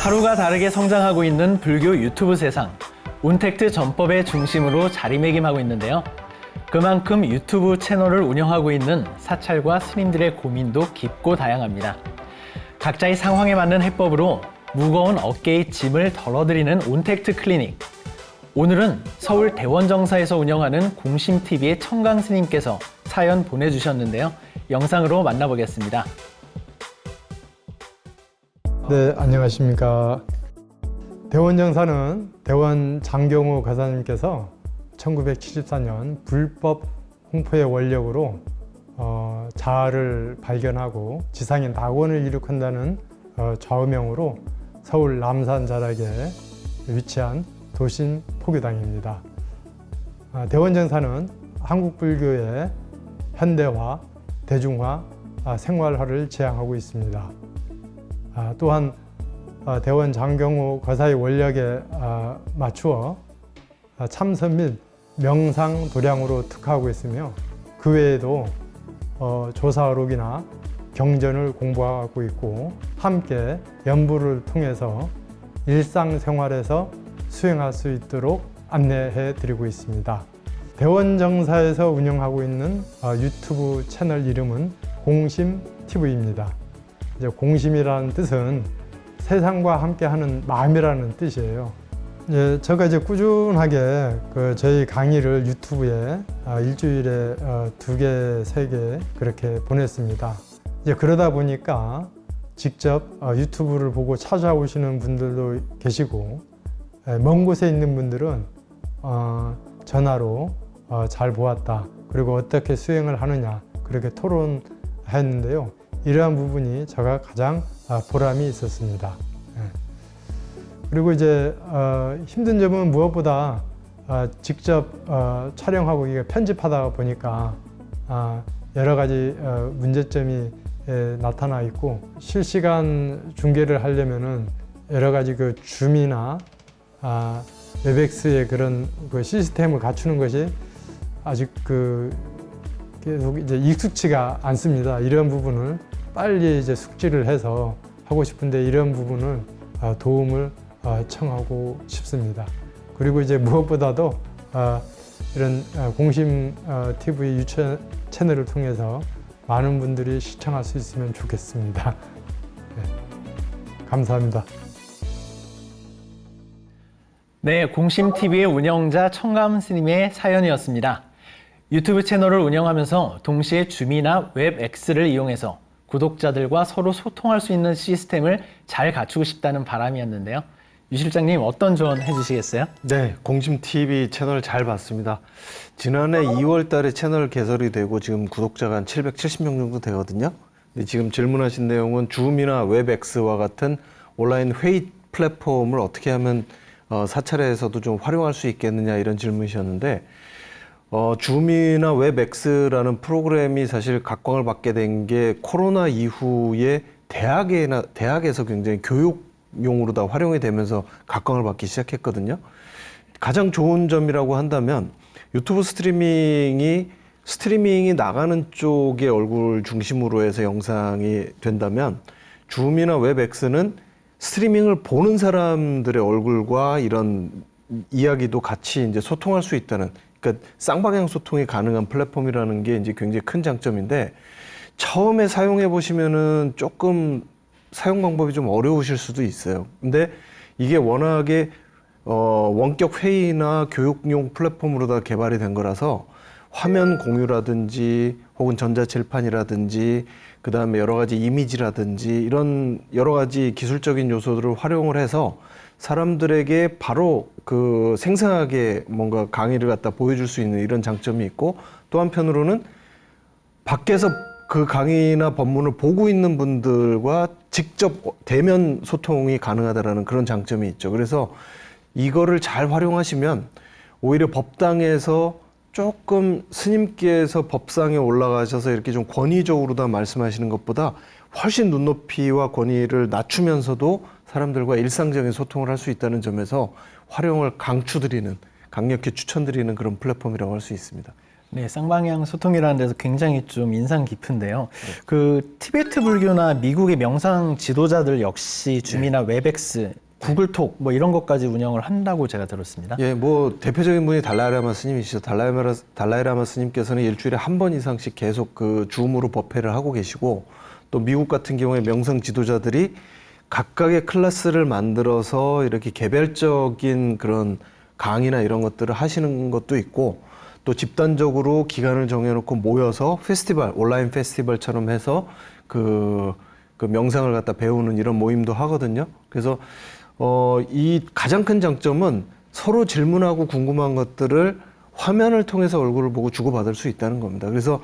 하루가 다르게 성장하고 있는 불교 유튜브 세상. 운택트 전법의 중심으로 자리매김하고 있는데요. 그만큼 유튜브 채널을 운영하고 있는 사찰과 스님들의 고민도 깊고 다양합니다. 각자의 상황에 맞는 해법으로 무거운 어깨의 짐을 덜어드리는 온택트 클리닉. 오늘은 서울 대원정사에서 운영하는 공심TV의 청강 스님께서 사연 보내주셨는데요. 영상으로 만나보겠습니다. 네, 안녕하십니까. 대원정사는 대원 장경호 가사님께서 1974년 불법 홍포의 원력으로 어, 자아를 발견하고 지상의 낙원을 이룩한다는 어, 좌우명으로 서울 남산 자락에 위치한 도심 포교당입니다. 아, 대원정사는 한국 불교의 현대화, 대중화, 아, 생활화를 지향하고 있습니다. 아, 또한 아, 대원 장경호 거사의 원력에 아, 맞추어 아, 참선 및 명상 도량으로 특화하고 있으며 그 외에도 어, 조사록이나 경전을 공부하고 있고 함께 연부를 통해서 일상생활에서 수행할 수 있도록 안내해 드리고 있습니다. 대원정사에서 운영하고 있는 아, 유튜브 채널 이름은 공심 TV입니다. 이제 공심이라는 뜻은 세상과 함께하는 마음이라는 뜻이에요. 예, 제가 이제 꾸준하게 그 저희 강의를 유튜브에 아, 일주일에 어, 두 개, 세 개 그렇게 보냈습니다. 이제 그러다 보니까 직접 어, 유튜브를 보고 찾아오시는 분들도 계시고 예, 먼 곳에 있는 분들은 어, 전화로 어, 잘 보았다. 그리고 어떻게 수행을 하느냐 그렇게 토론했는데요. 이러한 부분이 제가 가장 아, 보람이 있었습니다. 예. 그리고 이제 어, 힘든 점은 무엇보다 어, 직접 어, 촬영하고 편집하다 보니까 아, 여러 가지 어, 문제점이 예, 나타나 있고 실시간 중계를 하려면은 여러 가지 그 줌이나 아, 웹엑스의 그런 그 시스템을 갖추는 것이 아직 그 계속 이제 익숙치가 않습니다. 이런 부분을 빨리 이제 숙지를 해서 하고 싶은데 이런 부분을 아, 도움을 아, 청하고 싶습니다. 그리고 이제 무엇보다도 아, 이런 아, 공심 어, TV 유채 채널을 통해서 많은 분들이 시청할 수 있으면 좋겠습니다. 네. 감사합니다. 네, 공심TV의 운영자 청감 스님의 사연이었습니다. 유튜브 채널을 운영하면서 동시에 줌이나 웹X를 이용해서 구독자들과 서로 소통할 수 있는 시스템을 잘 갖추고 싶다는 바람이었는데요. 유 실장님 어떤 조언 해주시겠어요? 네, 공심 TV 채널 잘 봤습니다. 지난해 2월 달에 채널 개설이 되고 지금 구독자가 한 770명 정도 되거든요. 지금 질문하신 내용은 줌이나 웹엑스와 같은 온라인 회의 플랫폼을 어떻게 하면 어, 사찰에서도 좀 활용할 수 있겠느냐 이런 질문이셨는데 어, 줌이나 웹엑스라는 프로그램이 사실 각광을 받게 된 게 코로나 이후에 대학에나 대학에서 굉장히 교육용으로 다 활용이 되면서 각광을 받기 시작했거든요. 가장 좋은 점이라고 한다면 유튜브 스트리밍이 스트리밍이 나가는 쪽의 얼굴 중심으로 해서 영상이 된다면 줌이나 웹엑스는 스트리밍을 보는 사람들의 얼굴과 이런 이야기도 같이 이제 소통할 수 있다는 그러니까 쌍방향 소통이 가능한 플랫폼이라는 게 이제 굉장히 큰 장점인데 처음에 사용해 보시면은 조금 사용 방법이 좀 어려우실 수도 있어요. 근데 이게 워낙에 어, 원격 회의나 교육용 플랫폼으로 다 개발이 된 거라서 화면 공유라든지 혹은 전자칠판이라든지 그 다음에 여러 가지 이미지라든지 이런 여러 가지 기술적인 요소들을 활용을 해서 사람들에게 바로 그 생생하게 뭔가 강의를 갖다 보여줄 수 있는 이런 장점이 있고 또 한편으로는 밖에서 그 강의나 법문을 보고 있는 분들과 직접 대면 소통이 가능하다라는 그런 장점이 있죠. 그래서 이거를 잘 활용하시면 오히려 법당에서 조금 스님께서 법상에 올라가셔서 이렇게 좀 권위적으로 다 말씀하시는 것보다 훨씬 눈높이와 권위를 낮추면서도 사람들과 일상적인 소통을 할 수 있다는 점에서 활용을 강추드리는 강력히 추천드리는 그런 플랫폼이라고 할 수 있습니다. 네, 쌍방향 소통이라는 데서 굉장히 좀 인상 깊은데요. 그 티베트 불교나 미국의 명상 지도자들 역시 줌이나 웨벡스, 구글톡 뭐 이런 것까지 운영을 한다고 제가 들었습니다. 예, 뭐 대표적인 분이 달라이라마 스님이시죠. 달라이라마, 달라이라마 스님께서는 일주일에 한 번 이상씩 계속 그 줌으로 법회를 하고 계시고 또 미국 같은 경우에 명성 지도자들이 각각의 클래스를 만들어서 이렇게 개별적인 그런 강의나 이런 것들을 하시는 것도 있고 또 집단적으로 기간을 정해놓고 모여서 페스티벌 온라인 페스티벌처럼 해서 그, 그 명상을 갖다 배우는 이런 모임도 하거든요. 그래서 어, 이 가장 큰 장점은 서로 질문하고 궁금한 것들을 화면을 통해서 얼굴을 보고 주고받을 수 있다는 겁니다. 그래서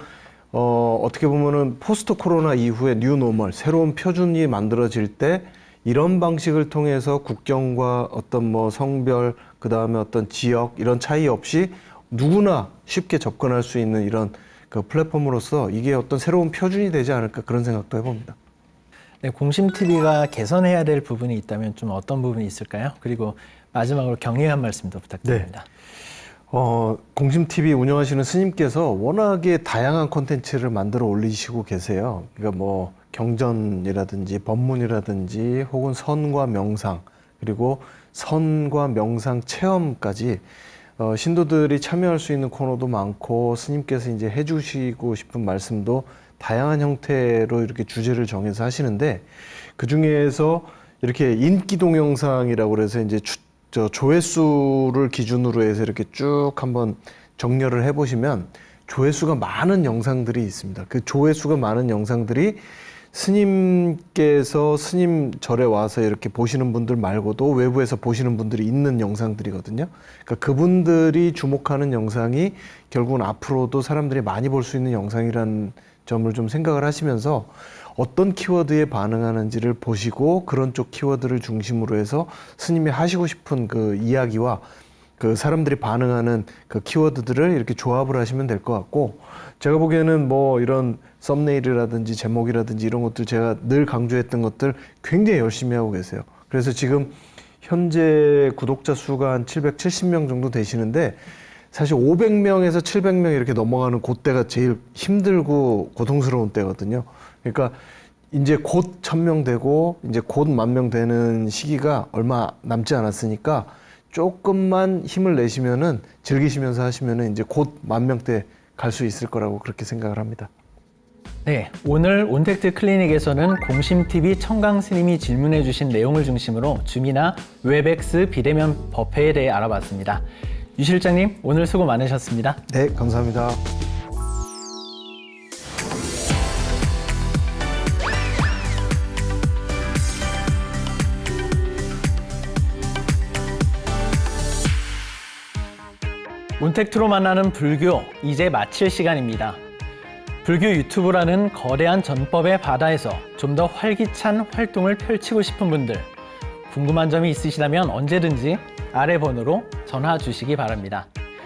어, 어떻게 보면은 포스트 코로나 이후에 뉴 노멀, 새로운 표준이 만들어질 때 이런 방식을 통해서 국경과 어떤 뭐 성별, 그 다음에 어떤 지역 이런 차이 없이 누구나 쉽게 접근할 수 있는 이런 그 플랫폼으로서 이게 어떤 새로운 표준이 되지 않을까 그런 생각도 해봅니다. 네, 공심 TV가 개선해야 될 부분이 있다면 좀 어떤 부분이 있을까요? 그리고 마지막으로 격려 한 말씀도 부탁드립니다. 어, 공심 TV 운영하시는 스님께서 워낙에 다양한 콘텐츠를 만들어 올리시고 계세요. 그러니까 뭐 경전이라든지 법문이라든지 혹은 선과 명상 그리고 선과 명상 체험까지 어, 신도들이 참여할 수 있는 코너도 많고 스님께서 이제 해주시고 싶은 말씀도 다양한 형태로 이렇게 주제를 정해서 하시는데 그 중에서 이렇게 인기 동영상이라고 그래서 이제 추, 저 조회수를 기준으로 해서 이렇게 쭉 한번 정렬을 해보시면 조회수가 많은 영상들이 있습니다. 그 조회수가 많은 영상들이 스님께서 스님 절에 와서 이렇게 보시는 분들 말고도 외부에서 보시는 분들이 있는 영상들이거든요. 그러니까 그분들이 주목하는 영상이 결국은 앞으로도 사람들이 많이 볼 수 있는 영상이라는 점을 좀 생각을 하시면서 어떤 키워드에 반응하는지를 보시고 그런 쪽 키워드를 중심으로 해서 스님이 하시고 싶은 그 이야기와 그 사람들이 반응하는 그 키워드들을 이렇게 조합을 하시면 될 것 같고 제가 보기에는 뭐 이런 썸네일이라든지 제목이라든지 이런 것들 제가 늘 강조했던 것들 굉장히 열심히 하고 계세요. 그래서 지금 현재 구독자 수가 한 770명 정도 되시는데 사실 500명에서 700명 이렇게 넘어가는 그때가 제일 힘들고 고통스러운 때거든요. 그러니까 이제 곧 1000명 되고 이제 곧 만 명 되는 시기가 얼마 남지 않았으니까 조금만 힘을 내시면은 즐기시면서 하시면은 이제 곧 만 명대 갈 수 있을 거라고 그렇게 생각을 합니다. 네, 오늘 온택트 클리닉에서는 공심TV 청강 스님이 질문해 주신 내용을 중심으로 줌이나 웨벡스 비대면 법회에 대해 알아봤습니다. 유 실장님, 오늘 수고 많으셨습니다. 네, 감사합니다. 온택트로 만나는 불교, 이제 마칠 시간입니다. 불교 유튜브라는 거대한 전법의 바다에서 좀 더 활기찬 활동을 펼치고 싶은 분들, 궁금한 점이 있으시다면 언제든지 아래 번호로 전화 주시기 바랍니다.